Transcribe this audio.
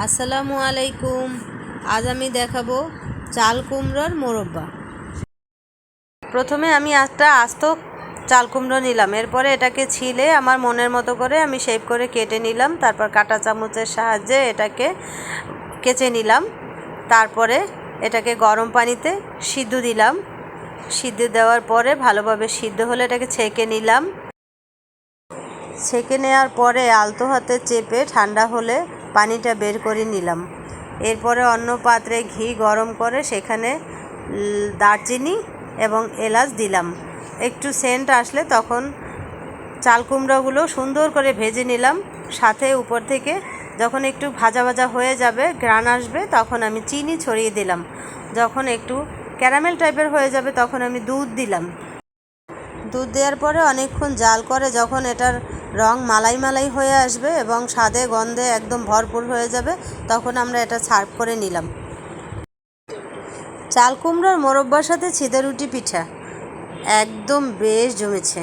আসসালামু আলাইকুম। আজ আমি দেখাবো চাল কুমড়োর মোরব্বা। প্রথমে আমি একটা আস্ত চাল কুমড়ো নিলাম। এরপরে এটাকে ছিলে আমার মনের মতো করে আমি শেপ করে কেটে নিলাম। তারপর কাঁটা চামচের সাহায্যে এটাকে কেচে নিলাম। তারপরে এটাকে গরম পানিতে সিদ্ধ দিলাম। সিদ্ধ দেওয়ার পরে ভালোভাবে সিদ্ধ হলে এটাকে ছেঁকে নিলাম। ছেঁকে নেওয়ার পরে আলতো হাতে চেপে ঠান্ডা হলে পানিটা বের করে নিলাম। এরপরে অন্য পাত্রে ঘি গরম করে সেখানে দারচিনি এবং এলাচ দিলাম। একটু সেন্ট আসলে তখন চাল কুমড়োগুলো সুন্দর করে ভেজে নিলাম। সাথে উপর থেকে যখন একটু ভাজা ভাজা হয়ে যাবে গ্রান আসবে, তখন আমি চিনি ছড়িয়ে দিলাম। যখন একটু ক্যারামেল টাইপের হয়ে যাবে, তখন আমি দুধ দিলাম। দুধ দেওয়ার পরে অনেকক্ষণ জাল করে যখন এটার রং মালাই মালাই হয়ে আসবে এবং স্বাদে, গন্ধে একদম ভরপুর হয়ে যাবে, তখন আমরা এটা সার্ভ করে নিলাম। চাল কুমড়োর মোরব্বার সাথে ছিদে রুটি পিঠা একদম বেশ জমেছে।